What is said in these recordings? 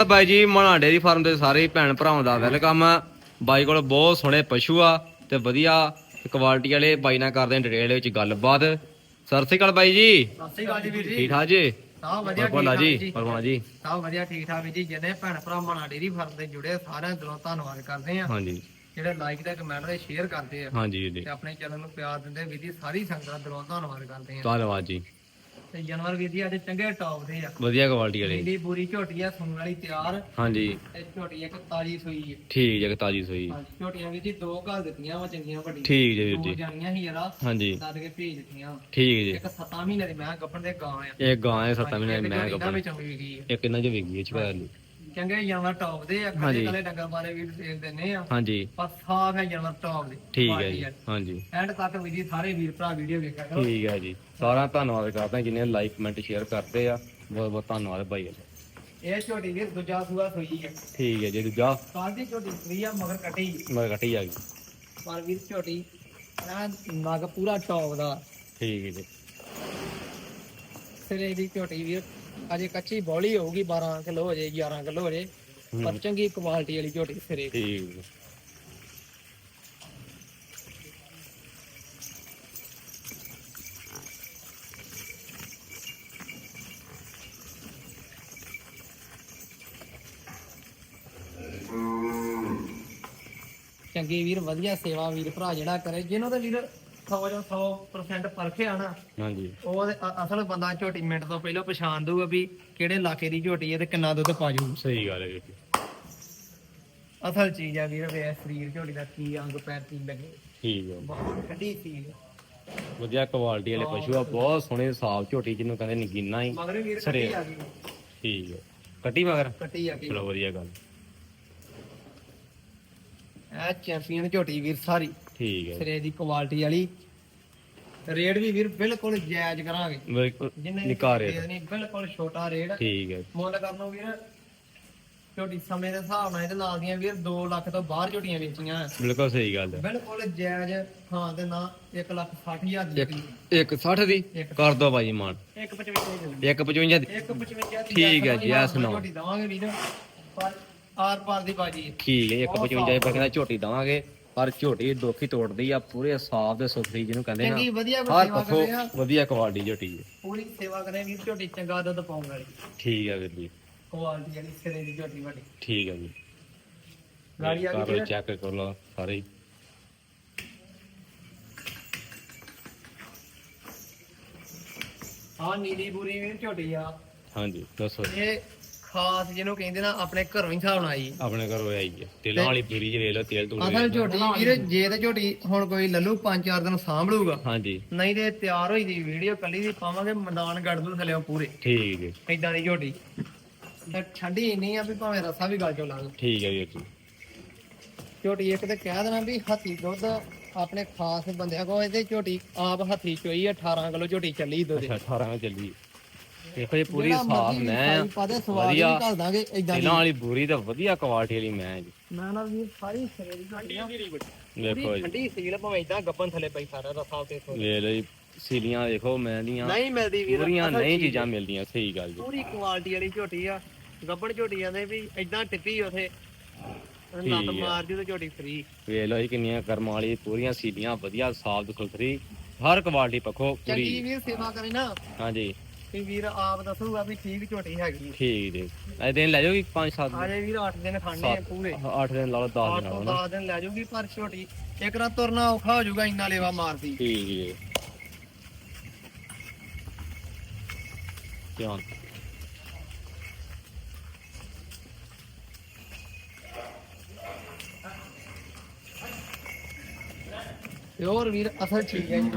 ਬਾਈ ਜੀ ਮਨਾ dairy farm ਦੇ ਸਾਰੇ ਭੈਣ ਭਰਾਵਾਂ ਦਾ ਵੈਲਕਮ। ਬਾਈ ਕੋਲ ਬਹੁਤ ਸੋਹਣੇ ਪਸ਼ੂ ਆ ਤੇ ਵਧੀਆ ਕੁਆਲਿਟੀ ਵਾਲੇ ਬਾਈ ਨਾਲ ਕਰਦੇ ਆ ਡਿਟੇਲ ਵਿੱਚ ਗੱਲਬਾਤ। ਸਤਿ ਸ਼੍ਰੀ ਅਕਾਲ ਬਾਈ ਜੀ। ਸਤਿ ਸ਼੍ਰੀ ਅਕਾਲ ਜੀ ਵੀਰ ਜੀ। ਠੀਕ ਠਾਕ ਜੀ? ਸਭ ਵਧੀਆ ਠੀਕ ਠਾਕ ਜੀ। ਪਰਵਾਣਾ ਜੀ? ਸਭ ਵਧੀਆ ਠੀਕ ਠਾਕ ਜੀ। ਜਿਹਨੇ ਭੈਣ ਭਰਾ ਮਨਾ ਡੇਰੀ ਫਾਰਮ ਦੇ ਜੁੜੇ ਸਾਰਿਆਂ ਦਿਲੋਂ ਧੰਨਵਾਦ ਕਰਦੇ ਆ ਹਾਂਜੀ। ਜਿਹੜੇ ਲਾਈਕ ਤੇ ਕਮੈਂਟ ਤੇ ਸ਼ੇਅਰ ਕਰਦੇ ਆ ਹਾਂਜੀ ਜੀ। ਤੇ ਆਪਣੇ ਚੈਨਲ ਨੂੰ ਪਿਆਰ ਦਿੰਦੇ ਵੀਰ ਜੀ ਸਾਰੀ ਸੰਗਤ ਦਾ ਦਿਲੋਂ ਧੰਨਵਾਦ ਕਰਦੇ ਆ ਧੰਨਵਾਦ ਜੀ। ਤੇ ਜਾਨਵਰ ਵੀਰ ਜੀ ਅੱਜ ਚੰਗੇ ਟੌਪ ਦੇ ਆ। ਵਧੀਆ ਕੁਆਲਿਟੀ ਵਾਲੇ। ਨੀਲੀ ਪੂਰੀ ਝੋਟੀ ਆ ਸੁਣ ਵਾਲੀ ਤਿਆਰ। ਹਾਂਜੀ। ਤੇ ਝੋਟੀ ਇੱਕ ਤਾਜੀ ਸੂਈ ਹੈ ਠੀਕ ਜੀ ਤਾਜੀ ਸੋਈ। ਹਾਂਜੀ ਝੋਟੀਆਂ ਵੀਰ ਜੀ ਦੋ ਘਰ ਦਿੱਤੀਆਂ ਵਾ ਚੰਗੀਆਂ ਵੱਡੀਆਂ। ਠੀਕ ਜੀ ਵੀਰ ਜੀ। ਜਾਣੀਆਂ ਸੀ ਜਰਾ ਹਾਂਜੀ। ਦੱਦ ਕੇ ਭੇਜ ਦਿੱਤੀਆਂ। ਠੀਕ ਜੀ। ਇੱਕ 7 ਮਹੀਨੇ ਦੀ ਮੈਂ ਗੱਪਣ ਦੇ ਗਾਂ ਆ। ਇਹ ਗਾਂ ਹੈ ਸੱਤਾਂ ਮਹੀਨੇ ਦੀ ਮੈਂ ਵੀ ਆ। ਇਹ ਕਿੰਨਾ ਚ ਵਿਕੀ ਇਹ ਚ ਚੰਗੇ ਜਾਨਵਰ ਟੌਪ ਦੇ ਆ ਹਾਂਜੀ। ਕਦੇ ਕਦੇ ਡੰਗਰ ਬਾਰੇ ਵੀ ਦੇਖ ਦਿੰਨੇ ਆ। ਹਾਂਜੀ। ਪਰ ਸਾਫ਼ ਹੈ ਜਾਨਵਰ ਟੌਪ ਦੇ ਠੀਕ ਹੈ ਜੀ ਹਾਂਜੀ। ਐਂਡ ਤੱਕ ਵੀ ਜੀ ਸਾਰੇ ਵੀਰ ਭਰਾ ਵੀਡੀਓ ਵੇਖਿਆ ਕਰੋ। ਠੀਕ ਹੈ ਜੀ। ਸਾਰਾ ਧੰਨਵਾਦ ਕਰਦਾ ਜਿਨੇ ਲਾਈਕ ਕਮੈਂਟ ਸ਼ੇਅਰ ਕਰਦੇ ਆ। ਬਹੁਤ ਬਹੁਤ ਧੰਨਵਾਦ ਭਾਈ ਇਹ ਝੋਟੀ ਵੀਰ ਦੂਜਾ ਸੂਆ ਸੋਈ ਹੈ ਠੀਕ ਹੈ ਜੀ ਦੂਜਾ। ਕਾਲ ਦੀ ਝੋਟੀ ਸੂਈ ਆ ਮਗਰ ਕੱਟੀ ਮੈਂ ਕੱਟੀ ਆ ਗਈ। ਪਰ ਵੀਰ ਝੋਟੀ ਨਾ ਨਗ ਪੂਰਾ ਟੌਪ ਦਾ। ਠੀਕ ਹੈ ਜੀ। ਸਿਰੇ ਦੀ ਝੋਟੀ ਵੀਰ। ਅਜੇ ਕੱਚੀ ਬੋਲੀ ਹੋਊਗੀ 12 ਕਿਲੋ ਹੋ ਜੇ 11 ਕਿਲੋ ਹੋ ਜੇ ਪਰ ਚੰਗੀ ਕੁਆਲਿਟੀ ਵਾਲੀ ਝੋਟੀ ਦੀ। ਠੀਕ ਹੈ। ਚੰਗੀ ਵੀਰ ਵਧੀਆ ਸੇਵਾ ਵੀਰ ਭਰਾ ਜਿਹੜਾ ਕਰੇ ਜਿਹਨੂੰ ਤਾਂ ਵੀਰ 100 ਜਾਂ 100% ਪਰਖਿਆ ਨਾ ਹਾਂਜੀ। ਉਹ ਤੇ ਅ- ਅਸਲ ਬੰਦਾ ਝੋਟੀ ਮਿੰਟ ਤੋਂ ਪਹਿਲਾਂ ਪਛਾਣ ਦੂਗਾ ਵੀ ਕਿਹੜੇ ਇਲਾਕੇ ਦੀ ਝੋਟੀ ਹੈ ਤੇ ਕਿੰਨਾ ਦੁੱਧ ਪਾ ਜੂ ਸਹੀ ਗੱਲ ਹੈ ਜੀ। ਅਸਲ ਚੀਜ਼ ਆ ਵੀਰ ਵੇ ਸਰੀਰ ਝੋਟੀ ਦਾ ਕੀ ਅੰਗ ਪੈਰ ਕੀ ਲੱਗੇ। ਠੀਕ ਹੈ ਬਹੁਤ ਠੰਡੀ ਚੀਜ਼ ਵਧੀਆ ਕੁਆਲਿਟੀ ਵਾਲੇ ਪਸ਼ੂ ਆ ਬਹੁਤ ਸੋਹਣੇ ਸਾਫ਼ ਝੋਟੀ ਜਿਹਨੂੰ ਕਹਿੰਦੇ ਨਗੀਨਾ ਹੀ ਮਗਰ ਵੀਰ ਸਿਰੇ। ਕੱਟੀ ਆ ਗਈ। ਠੀਕ ਹੈ ਕੱਟੀ ਮਗਰ? ਕੱਟੀ ਆ ਗਈ। ਚਲੋ ਵਧੀਆ ਗੱਲ। ਚੈਂਪੀਅਨ ਝੋਟੀ ਵੀਰ ਸਾਰੀ। ਠੀਕ ਹੈ ਸਿਰੇ ਦੀ ਕੁਆਲਿਟੀ ਵਾਲੀ। ਰੇਟ ਵੀ ਵੀਰ ਬਿਲਕੁਲ ਜਾਇਜ਼ ਕਰਾਂਗੇ। ਬਿਲਕੁਲ ਜਿੰਨੇ ਨਿਕਾਰੇ ਨਹੀਂ ਬਿਲਕੁਲ ਛੋਟਾ ਰੇਟ। ਠੀਕ ਹੈ ਮੁੱਲ ਕਰ ਲਓ ਵੀਰ ਝੋਟੀ ਸਮੇਂ ਦੇ ਹਿਸਾਬ ਨਾਲ ਇਹਦੇ ਨਾਲ ਦੀਆਂ ਵੀਰ 2 ਲੱਖ ਤੋਂ ਬਾਹਰ ਝੋਟੀਆਂ ਵੇਚੀਆਂ। ਬਿਲਕੁਲ ਸਹੀ ਗੱਲ ਹੈ। ਬਿਲਕੁਲ ਜਾਇਜ਼ ਹਾਂ ਦੇ ਨਾ 1 ਲੱਖ 60 ਹਜ਼ਾਰ ਦੀ ਇੱਕ ਇੱਕ 60 ਦੀ? ਕਰ ਦੋ ਬਾਈ ਮਾਨ। 155 ਦੀ ਇੱਕ 55 ਦੀ। 155 ਦੀ ਠੀਕ ਹੈ ਜੀ, ਇਹ ਸੁਣਾਓ। ਝੋਟੀ ਦਵਾਂਗੇ ਵੀਰ। ਪਰ ਆਰ ਪਾਰ ਦੀ ਬਾਜੀ। ਠੀਕ ਹੈ ਇੱਕ 55 ਦੀ ਕਹਿੰਦਾ ਝੋਟੀ ਦਵਾਂਗੇ। ਪਰ ਝੋਟੀ ਦੋਖੀ ਤੋੜਦੀ ਆ ਪੂਰੇ ਸਾਫ਼ ਤੇ ਸੁਥਰੀ ਜਿਹਨੂੰ ਕਹਿੰਦੇ ਚੰਗੀ ਨਾ ਵਧੀਆ ਹਰ ਸੇਵਾ ਪੱਖੋਂ ਕਰੇ ਆ ਵਧੀਆ ਕੁਆਲਿਟੀ ਝੋਟੀ ਹੈ ਪੂਰੀ ਸੇਵਾ ਕਰੇ ਝੋਟੀ ਚੰਗਾ ਦੁੱਧ ਪਾਉਣ ਵਾਲੀ। ਠੀਕ ਹੈ ਵੀਰ ਜੀ। ਕੁਆਲਿਟੀ ਵਾਲੀ ਸਿਰੇ ਦੀ ਝੋਟੀ ਵੱਡੀ। ਠੀਕ ਹੈ ਜੀ। ਗਾੜੀ ਆ ਕਰ ਗਈ ਲਓ ਚੈੱਕ ਕਰ ਲਓ ਸਾਰੇ। ਹੀ। ਨੀਲੀ ਬੂਰੀ ਵੀਰ ਝੋਟੀ ਆ। ਹਾਂਜੀ ਦੱਸੋ। ਇਹ ਖਾਸ ਜਿਹਨੂੰ ਕਹਿੰਦੇ ਨਾ ਆਪਣੇ ਘਰੋਂ ਹੀ ਹਿਸਾਬ ਨਾਲ ਆਈ। ਆਪਣੇ ਘਰੋਂ ਆਈ ਹੈ। ਤੇਲਾਂ ਵਾਲੀ ਪੂਰੀ ਜਿਹੀ ਵੇਖ ਲਓ ਤੇਲ ਤੂਲ ਅਸਲ ਝੋਟੀ ਵੀਰ ਜੇ ਤੇ ਝੋਟੀ ਹੁਣ ਕੋਈ ਲੱਲੂ ਪੰਜ ਚਾਰ ਦਿਨ ਸਾਂਭ ਲੂਗਾ ਹਾਂਜੀ। ਨਹੀਂ ਤੇ ਤਿਆਰ ਹੋਈ ਦੀ ਵੀਡੀਓ ਕੱਲੀ ਦੀ ਪਾਵਾਂਗੇ ਮੈਦਾਨ ਗੱਡ ਦੂ ਥੱਲੇ ਪੂਰੇ। ਠੀਕ ਹੈ। ਏਦਾਂ ਦੀ ਝੋਟੀ। ਤੇ ਠੰਡੀ ਇੰਨੀ ਆ ਵੀ ਭਾਵੇਂ ਰਸਾ ਵੀ ਗਲ ਚੋਂ ਲਾ ਠੀਕ ਹੈ ਵੀਰ ਜੀ। ਝੋਟੀ ਇੱਕ ਤੇ ਕਹਿ ਦੇਣਾ ਵੀ ਹੱਥੀ ਦੁੱਧ ਆਪਣੇ ਖਾਸ ਬੰਦਿਆਂ ਕੋਲ ਇਹਦੇ ਝੋਟੀ ਆਪ ਹੱਥੀ ਚੋਈ 18 ਕਿਲੋ ਝੋਟੀ ਚੱਲੀ ਦੁੱਧ ਅੱਛਾ 18 ਚੱਲੀ। ਦੇਖੋ ਇਹ ਪੂਰੀ ਸਾਫ਼ ਮੈਂ ਖਾਈ ਪਾ ਦੇ ਸਵਾਦ ਵੀ ਵਧੀਆ। ਕਰ ਦਾਂਗੇ ਏਦਾਂ ਦੀ। ਤੇਲਾਂ ਵਾਲੀ ਬੂਰੀ ਤਾਂ ਵਧੀਆ ਕੁਆਲਿਟੀ ਵਾਲੀ ਮੈਂ ਜੀ। ਮੈਂ ਨਾ ਵੀ ਸਾਰੀ ਸਿਰੇ ਦੀ ਝੋਟੀ ਆ ਦੇਖੋ ਜੀ। ਠੰਡੀ ਸੀਲ ਭਾਵੇਂ ਏਦਾਂ ਗੱਪਨ ਥੱਲੇ ਪਈ ਸਾਰਾ ਰਸਾ ਤੇ ਵੇਖ ਲਓ ਜੀ ਸੀਲੀਆਂ ਦੇਖੋ ਮੈਂ ਦੀਆਂ ਨਹੀਂ ਮਿਲਦੀ ਵੀਰ ਪੂਰੀਆਂ ਨਹੀਂ ਚੀਜ਼ ਮਿਲਦੀਆਂ ਸਹੀ ਗੱਲ ਜੀ। ਪੂਰੀ ਕੁਆਲਿਟੀ ਵਾਲੀ ਝੋਟੀ ਆ ਗੱਬੜ ਝੋਟੀ ਜਾਂਦੇ ਵੀ ਏਦਾਂ ਟਿੱਪੀ ਉਥੇ। ਲੱਤ ਠੀਕ ਆ। ਮਾਰ ਜੂ ਤੇ ਝੋਟੀ ਫਰੀ ਵੇਖ ਲਓ ਜੀ ਕਿੰਨੀਆਂ ਕਰਮਾਂ ਵਾਲੀ ਪੂਰੀਆਂ ਸੀਲੀਆਂ ਵਧੀਆ ਸਾਫ਼ ਸੁਥਰੀ ਹਰ ਕੁਆਲਿਟੀ ਪੱਖੋਂ ਚੰਗੀ ਪੂਰੀ ਵੀਰ ਸੇਵਾ ਕਰੇ ਨਾ। ਹਾਂਜੀ। ਤੇ ਵੀਰ ਆਪ ਦੱਸੂਗਾ ਵੀ ਠੀਕ ਝੋਟੀ ਹੈਗੀ। ਠੀਕ ਜੀ। ਇਹ ਦਿਨ ਲੈ ਜਾਓਗੀ 5-7 ਆਜੇ ਵੀਰ 8 ਦਿਨ ਖਾਣੇ ਆ ਪੂਰੇ। 8 ਦਿਨ ਲਾ ਲਓ 10 8 ਦਿਨ ਲਾ ਤੋਂ ਲਓ ਨਾ। 10 ਦਿਨ ਲੈ ਜਾਊਗੀ ਪਰ ਝੋਟੀ ਇੱਕ ਰਾਤ ਤੁਰਨਾ ਔਖਾ ਹੋ ਜਾਊਗਾ ਇੰਨਾ ਲੇਵਾ ਮਾਰਦੀ। ਠੀਕ ਜੀ। ਧਿਆਨ ਹੋਰ ਵੀਰ ਅਸਲ ਠੀਕ ਹੈ ਜੀ।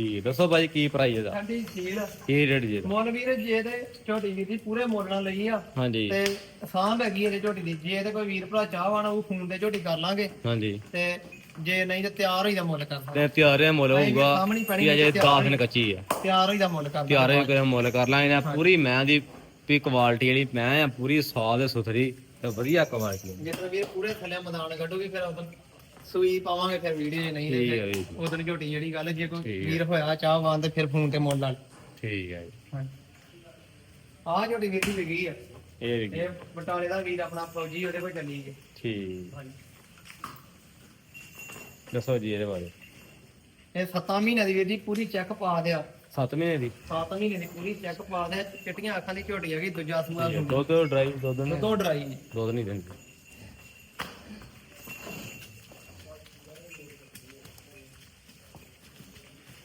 ਠੀਕ ਹੈ। ਦੱਸੋ ਭਾਜੀ ਕੀ ਪ੍ਰਾਈਸ ਇਹਦਾ? ਠੰਡੀ ਸੀਲ। ਕੀ ਰੇਟ ਜੀ ਇਹਦਾ? ਮੁੱਲ ਵੀਰ ਜੇ ਤੇ ਝੋਟੀ ਦੀ ਪੂਰੇ ਮੁੱਲ ਨਾਲ ਲਈ ਆ। ਹਾਂਜੀ। ਤੇ ਸਾਂਭ ਹੈਗੀ ਇਹਦੇ ਝੋਟੀ ਦੀ। ਜੇ ਤੇ ਕੋਈ ਵੀਰ ਭਰਾ ਚਾਹਵਾਨਾ ਉਹ ਫੋਨ ਤੇ ਝੋਟੀ ਕਰ ਲਾਂਗੇ। ਹਾਂਜੀ। ਤੇ ਜੇ ਨਹੀਂ ਤੇ ਤਿਆਰ ਹੋਈ ਦਾ ਮੁੱਲ ਕਰ ਸਕਦੇ ਤੇ ਤਿਆਰੇ ਮੁੱਲ ਹੋਊਗਾ। ਸਾਹਮਣੇ ਪੈਣੀ ਕਿ ਅਜੇ ਤਿਆਰ 10 ਦਿਨ ਕੱਚੀ ਆ। ਤਿਆਰ ਹੋਈ ਦਾ ਮੁੱਲ ਕਰ ਦਾਂਗੇ। ਤਿਆਰੇ ਕੋਈ ਮੁੱਲ ਕਰ ਲਾਂਗੇ ਨਾ। ਪੂਰੀ ਮੈਂ ਦੀ ਵੀ ਕੁਆਲਿਟੀ ਵਾਲੀ ਮੈਂ ਆ ਪੂਰੀ ਸਾਫ਼ ਤੇ ਸੁਥਰੀ ਤੇ ਵਧੀਆ ਕੁਆਲਿਟੀ ਜਿੱਦਾਂ ਵੀਰ ਪੂਰੇ ਥੱਲੇ ਮੈਦਾਨ ਕੱਢੂਗੀ ਫਿਰ ਉਦੋਂ ਸੂਈ ਪਾਵਾਂਗੇ ਫਿਰ ਵੀਡੀਓ ਜੇ ਨਹੀਂ ਠੀਕ ਤੇ ਹੈ ਜੀ। ਉਦੋਂ ਝੋਟੀ ਜਿਹੜੀ ਗੱਲ ਜੇ ਕੋਈ ਠੀਕ ਹੈ। ਵੀਰ ਹੋਇਆ ਚਾਹਵਾਨ ਤੇ ਫਿਰ ਫੋਨ ਤੇ ਮੁੱਲ ਲਾ ਠੀਕ ਹੈ ਜੀ। ਝੋਟੀ ਵੀਰ ਦੀ ਵਿਕੀ ਆ। ਇਹ ਵੀ ਇਹ ਬਟਾਲੇ ਦਾ ਵੀਰ ਆਪਣਾ ਫੌਜੀ ਉਹਦੇ ਕੋਲ ਚੱਲੀ ਗਈ। ਠੀਕ। ਹਾਂਜੀ। ਦੱਸੋ ਜੀ ਇਹਦੇ ਬਾਰੇ। ਇਹ 7 ਮਹੀਨਿਆਂ ਦੀ ਵੀਰ ਦੀ ਪੂਰੀ ਚੈੱਕ ਪਾ ਦਿਆ। 7 ਮਹੀਨੇ ਦੀ? 7 ਮਹੀਨੇ ਦੀ ਪੂਰੀ ਚੈੱਕ ਪਾ ਦਿਆ। ਚਿੱਟੀਆਂ ਅੱਖਾਂ ਦੀ ਝੋਟੀ ਹੈਗੀ ਦੂਜਾ ਸੂਆ ਸੁਣ ਦੁੱਧ ਡਰਾਈ ਦੁੱਧ ਨਹੀਂ ਤੋਂ ਡਰਾਈ ਦੁੱਧ ਨਹੀਂ ਦਿੰਦੀ।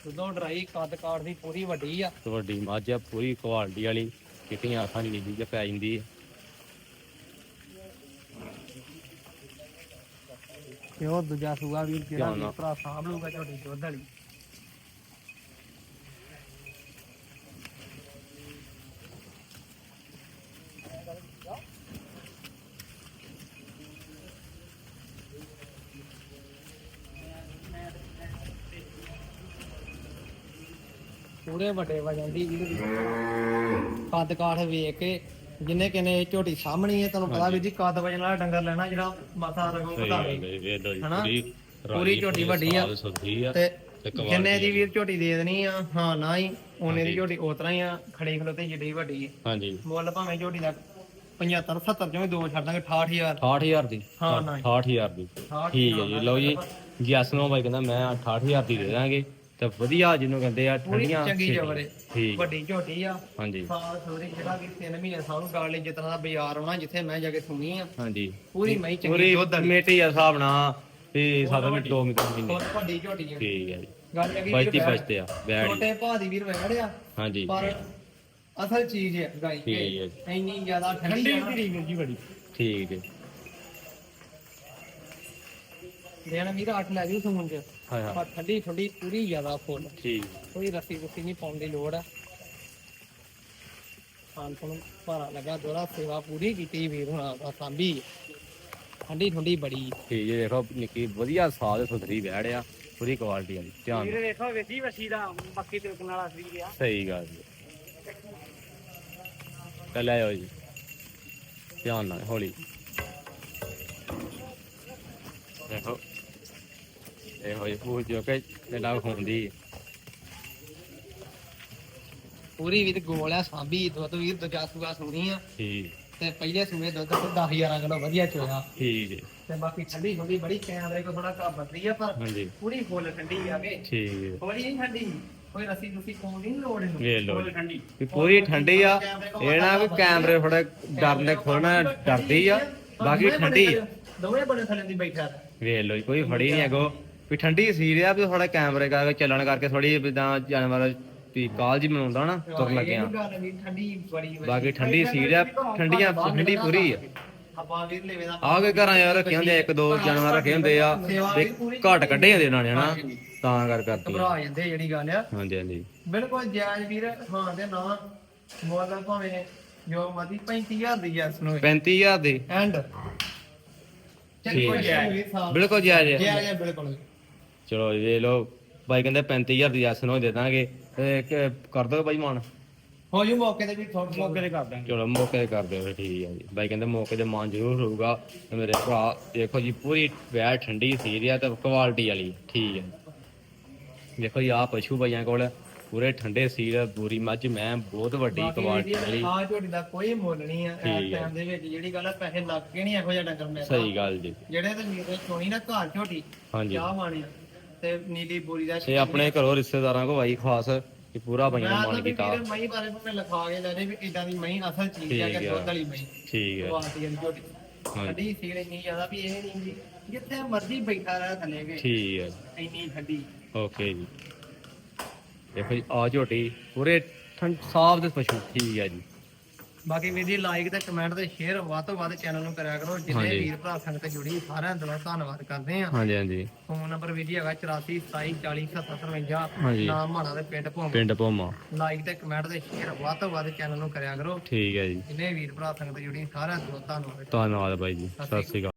ਦੁੱਧੋਂ ਡਰਾਈ ਕੱਦ ਕਾੜ ਦੀ ਪੂਰੀ ਵੱਡੀ ਆ। ਤੇ ਵੱਡੀ ਮੱਝ ਆ ਪੂਰੀ ਕੁਆਲਿਟੀ ਵਾਲੀ ਕਿਤੀਆਂ ਦੀ ਨੀਲੀ ਜਿਹਾ ਪੈ ਜਾਂਦੀ ਹੈ ਤੇ ਉਹ ਦੂਜਾ ਸੂਆ ਜਿਹੜਾ ਧਿਆਨ ਨਾਲ। ਵੀਰ ਭਰਾ ਸਾਂਭ ਲੂਗਾ ਝੋਟੀ ਦੁੱਧ ਵਾਲੀ। ਪੂਰੇ ਵੱਡੇ ਵਜਨ ਦੀ ਵੀਰ ਦੀ ਕੱਦ ਕਾਠ ਵੇਖ ਕੇ ਜਿੰਨੇ ਕਿਨੇ ਝੋਟੀ ਸਾਹਮਣੀ ਹੈ ਤੁਹਾਨੂੰ ਪਤਾ ਵੀ ਜੀ ਕੱਦ ਵਜਨ ਵਾਲਾ ਡੰਗਰ ਲੈਣਾ ਜਿਹੜਾ ਮਾਥਾ ਰਗੋ ਘਟਾਵੇ ਹਨਾ? ਪੂਰੀ ਝੋਟੀ ਵੱਡੀ ਆ। ਤੇ ਜਿੰਨੇ ਦੀ ਵੀਰ ਝੋਟੀ ਦੇ ਦੇਣੀ ਆ ਹਾਂ ਨਾ ਹੀ ਉਹਨੇ ਦੀ। ਝੋਟੀ ਉਤਰਾ ਹੀ ਆ ਖੜੇ ਖਲੋਤੇ ਜਿੱਡੀ ਵੱਡੀ ਹੈ ਹਾਂਜੀ। ਮੁੱਲ ਭਾਵੇਂ ਝੋਟੀ ਦਾ 75 70 ਚੋਂ ਦੋ ਛੱਡ ਦਾਂਗੇ 68000 68000 ਦੀ। ਹਾਂ ਨਾ 68000 ਦੀ। 68 ਠੀਕ ਹੈ ਜੀ ਲਓ ਜੀ ਜੈਸ ਨੂੰ ਬਾਈ ਕਹਿੰਦਾ ਮੈਂ 68000 ਦੀ ਦੇ ਦਾਂਗੇ। ਤੇ ਵਧੀਆ ਜਿਹਨੂੰ ਕਹਿੰਦੇ ਆ ਪੂਰੀ ਠੰਡੀਆਂ ਚੰਗੀ ਹੈ ਠੀਕ। ਵੱਡੀ ਝੋਟੀ ਆ। ਹਾਂਜੀ। ਸਾਲ ਸੋਰੀ ਜਿਹੜਾ ਕਿ 3 ਮਹੀਨੇ ਸਾਨੂੰ ਗਾਲ ਲਈ ਜਿਤਨਾ ਦਾ ਬਾਜ਼ਾਰ ਆਉਣਾ ਜਿੱਥੇ ਮੈਂ ਜਾ ਕੇ ਸੁਣੀ ਆ। ਹਾਂਜੀ। ਪੂਰੀ ਮਈ ਚੰਗੀ ਪੂਰੀ ਦੁੱਧ ਮੇਟੀ ਆ ਹਿਸਾਬ ਨਾਲ ਤੇ 7 ਮਿੰਟ 2 ਮਿੰਟ ਮਹੀਨੇ ਬਹੁਤ ਵੱਡੀ ਝੋਟੀ ਆ। ਠੀਕ ਹੈ ਜੀ। ਗੱਲ ਇਹ ਬਚਤੀ ਵੀ ਬਚਤੇ ਆ ਬੈੜੀ ਛੋਟੇ ਭਾਅ ਦੀ ਵੀਰ ਵੜਿਆ ਹਾਂਜੀ। ਪਰ ਅਸਲ ਚੀਜ਼ ਹੈ ਗਾਈ। ਠੀਕ ਹੈ ਜੀ। ਇੰਨੀ ਜ਼ਿਆਦਾ ਠੰਡੀ ਆ। ਨਾ। ਜੀ ਬੜੀ। ਠੀਕ ਹੈ ਦੇਣ ਵੀਰ 8 ਲੈ ਜੂ ਸੂਣ ਚ। ਹਾਂ ਹਾਂ। ਪਰ ਠੰਡੀ ਠੰਡੀ ਪੂਰੀ ਜ਼ਿਆਦਾ ਫੁੱਲ। ਠੀਕ। ਕੋਈ ਰੱਸੀ ਰੁੱਸੀ ਨਹੀਂ ਪਾਉਣ ਦੀ ਲੋੜ। ਆ ਹਾਂ ਤੁਹਾਨੂੰ ਭਾਰਾ ਲੱਗਾ ਦੋਰਾ ਸੇਵਾ ਪੂਰੀ ਕੀਤੀ ਵੀਰ ਹੁਣ ਆ ਸਾਂਭੀ। ਠੰਡੀ ਠੰਡੀ ਬੜੀ। ਠੀਕ ਹੈ ਦੇਖੋ ਨਿੱਕੀ ਵਧੀਆ ਸਾਦ ਸੁਥਰੀ ਬੈੜ ਆ ਪੂਰੀ ਕੁਆਲਿਟੀ ਵਾਲੀ ਧਿਆਨ ਵੀਰੇ ਵੇਖੋ ਵੇਜੀ ਵਸੀ ਦਾ ਬਾਕੀ ਤੇ ਰੁਕਣ ਵਾਲਾ ਸਰੀਰ ਆ। ਸਹੀ ਗੱਲ ਜੀ। ਚੱਲ ਆਇਓ ਜੀ। ਧਿਆਨ ਨਾਲ ਹੌਲੀ। ਦੇਖੋ। ਇਹ ਹੋਈ ਪੂਰ ਜੋ ਕਿ ਜਿਹੜਾ ਹੁੰਦੀ ਪੂਰੀ ਵੀਰ ਗੋਲ ਆ ਸਾਂਭੀ ਦੁੱਧ ਵੀਰ ਦੂਜਾ ਸੂਆ ਸੁਣੀ ਆ। ਠੀਕ। ਤੇ ਪਹਿਲੇ ਸੂਏ ਦੁੱਧ ਤੇ 10000 ਕਿਲੋ ਵਧੀਆ ਚੋਇਆ। ਠੀਕ ਤੇ ਬਾਕੀ ਠੰਡੀ ਠੰਡੀ ਬੜੀ ਕੈਮਰੇ ਕੋ ਥੋੜਾ ਘਾ ਬਦਲੀ ਆ ਪਰ ਹਾਂਜੀ। ਪੂਰੀ ਫੁੱਲ ਠੰਡੀ ਆ ਕੇ। ਠੀਕ ਹੈ। ਥੋੜੀ ਨਹੀਂ ਠੰਡੀ ਕੋਈ ਰੱਸੀ ਰੁੱਸੀ ਪਾਉਣ ਦੀ ਨੀ ਲੋੜ ਇਹਨੂੰ। ਵੇਖ ਲਓ। ਠੰਡੀ। ਵੀ ਪੂਰੀ ਠੰਡੀ ਆ ਇਹ ਨਾ ਵੀ ਕੈਮਰੇ ਥੋੜੇ ਡਰਨੇ ਖੋਲਣਾ ਡਰਦੀ ਆ ਬਾਕੀ ਠੰਡੀ ਆ। ਦੋਵੇਂ ਬਣੇ ਥੱਲੇ ਦੀ ਬੈਠਾ। ਵੇਖ ਲਓ ਜੀ, ਕੋਈ ਫੜੀ ਨਹੀਂ ਅਗੋ। ਵੀ ਠੰਡੀ ਸੀਰ ਆ ਵੀ ਥੋੜਾ ਕੈਮਰੇ ਕਰਕੇ ਚੱਲਣ ਕਰਕੇ ਥੋੜੀ ਜਿੱਦਾਂ ਜਾਨਵਰ ਵੀ ਕਾਲ ਜੀ ਮਨਾਉਂਦਾ ਨਾ ਤੁਰ ਲੱਗਿਆ। ਠੰਡੀ ਬੜੀ। ਬਾਕੀ ਠੰਡੀ ਸੀਰ ਆ ਠੰਡੀਆਂ ਠੰਡੀ ਪੂਰੀ ਆ। ਆ ਕੇ ਘਰਾਂ ਯਾਰ ਰੱਖੇ ਹੁੰਦੇ ਆ, ਇੱਕ ਦੋ ਜਾਨਵਰ ਰੱਖੇ ਹੁੰਦੇ ਆ ਤੇ ਘੱਟ ਕੱਢੇ ਹੁੰਦੇ ਉਹਨਾਂ ਨੇ ਹਨਾ ਤਾਂ ਕਰ ਕਰਦੀ ਆ। ਘਬਰਾ ਜਾਂਦੇ ਜਿਹੜੀ ਗੱਲ ਆ। ਹਾਂਜੀ ਹਾਂਜੀ। ਬਿਲਕੁਲ ਜਾਇਜ਼ ਵੀਰ ਹਾਂ ਤੇ ਨਾ ਮੁੱਲ ਭਾਵੇਂ ਜੋ ਮਦੀ 35000 ਦੀ ਜੈਸ ਨੂੰ 35000 ਦੀ। ਐਂਡ। ਬਿਲਕੁਲ ਜਾਇਜ਼ ਹੈ ਜਾਇਜ਼ ਹੈ ਬਿਲਕੁਲ। ਚਲੋ ਇਹ ਲੋ ਬਾਈ ਕਹਿੰਦੇ 35000 ਦੀ ਜੈਸ ਨੂੰ ਦੇ ਦਾਂਗੇ। ਤੇ ਇੱਕ ਕਰ ਦੋ ਬਾਈ ਮਾਨ। ਹੋ ਜੂ ਮੌਕੇ ਤੇ ਵੀ ਥੋੜਾ ਮੌਕੇ ਤੇ ਕਰ ਦਾਂਗੇ ਚਲੋ ਮੌਕੇ ਤੇ ਕਰ ਦਿਓ ਫਿਰ, ਠੀਕ ਹੈ ਜੀ। ਬਾਈ ਕਹਿੰਦੇ ਮੌਕੇ ਤੇ ਮਾਨ ਜ਼ਰੂਰ ਹੋਊਗਾ। ਤੇ ਮੇਰੇ ਭਰਾ ਦੇਖੋ ਜੀ ਪੂਰੀ ਵੈੜ ਠੰਡੀ ਸੀਰੀ ਆ ਤੇ ਕੁਆਲਿਟੀ ਵਾਲੀ ਠੀਕ ਹੈ ਦੇਖੋ ਜੀ ਆ ਪਸ਼ੂ ਬਾਈਆਂ ਕੋਲ ਪੂਰੇ ਠੰਡੇ ਸੀਰ ਪੂਰੀ ਮੱਝ ਮੈਂ ਬਹੁਤ ਵੱਡੀ ਕੁਆਲਿਟੀ ਵਾਲੀ। ਆ ਝੋਟੀ ਦਾ ਕੋਈ ਮੁੱਲ ਨਹੀਂ ਆ ਇਸ ਠੀਕ ਹੈ। ਟਾਈਮ ਦੇ ਵਿੱਚ ਜਿਹੜੀ ਗੱਲ ਆ ਪੈਸੇ ਲੱਗ ਕੇ ਨਹੀਂ ਇਹੋ ਜਿਹਾ ਡੰਗਰ ਮਿਲਦਾ। ਸਹੀ ਗੱਲ ਜੀ। ਜਿਹੜੇ ਤੇ ਮੇਰੇ ਸੋਣੀ ਨਾ ਘਰ ਝੋਟੀ ਹਾਂਜੀ। ਚਾਹ ਮਾਣਿਆ। ਤੇ ਨੀਲੀ ਬੋਰੀ ਦਾ ਇਹ ਆਪਣੇ ਘਰੋਂ ਰਿਸ਼ਤੇਦਾਰਾਂ ਕੋ ਆਈ ਖਾਸ ਕਿ ਪੂਰਾ ਬਾਈਆਂ ਮੈਂ ਨੇ ਵੀ ਕੀਤਾ। ਮਹੀਂ ਬਾਰੇ ਭਾਵੇਂ ਲਿਖਾ ਕੇ ਲੈ ਦੇ ਵੀ ਇਦਾਂ ਦੀ ਮਹੀਂ ਅਸਲ ਚੀਜ਼ ਆ ਕਿ। ਦੁੱਧ ਵਾਲੀ ਮਹੀਂ। ਠੀਕ ਹੈ ਕੁਆਲਿਟੀ ਵਾਲੀ ਝੋਟੀ ਠੰਡੀ ਸੀਰ ਇੰਨੀ ਜ਼ਿਆਦਾ ਵੀ ਇਹ ਨਹੀਂ ਵੀ ਜਿੱਥੇ ਮਰਜ਼ੀ ਬੈਠਾ ਰਹਿ ਥੱਲੇ ਕੇ ਠੀਕ ਹੈ ਇੰਨੀ ਠੰਡੀ। ਓਕੇ ਜੀ। ਦੇਖੋ ਜੀ ਆ ਝੋਟੀ ਪੂਰੇ ਠੰਡ ਸਾਫ਼ ਦੇ ਪਸ਼ੂ ਠੀਕ ਹੈ ਜੀ। ਬਾਕੀ ਵੀਰ ਜੀ ਲਾਈਕ ਤੇ ਕਮੈਂਟ ਤੇ ਸ਼ੇਅਰ ਵੱਧ ਤੋਂ ਵੱਧ ਚੈਨਲ ਨੂੰ ਕਰਿਆ ਕਰੋ ਜਿੰਨੇ ਹਾਂਜੀ। ਵੀਰ ਭਰਾ ਸੰਗਤ ਜੁੜੀ ਸਾਰਿਆਂ ਦਾ ਧੰਨਵਾਦ ਕਰਦੇ ਆ ਹਾਂਜੀ ਹਾਂਜੀ। ਫੋਨ ਨੰਬਰ ਵੀਰ ਜੀ ਹੈਗਾ 84 27 40 77 ਹਾਂਜੀ। ਨਾਮ ਮਾਣਾ ਦੇ ਪਿੰਡ ਭੋਮ। ਪਿੰਡ ਭੋਮਾ। ਲਾਈਕ ਤੇ ਕਮੈਂਟ ਤੇ ਸ਼ੇਅਰ ਵੱਧ ਤੋਂ ਵੱਧ ਚੈਨਲ ਨੂੰ ਕਰਿਆ ਕਰੋ। ਠੀਕ ਹੈ ਜੀ। ਜਿੰਨੇ ਵੀਰ ਭਰਾ ਸੰਗਤ ਜੁੜੀ ਸਾਰਿਆਂ ਦਾ ਧੰਨਵਾਦ। ਧੰਨਵਾਦ ਬਾਈ ਜੀ। ਸਤਿ ਸ਼੍ਰੀ ਅਕਾਲ।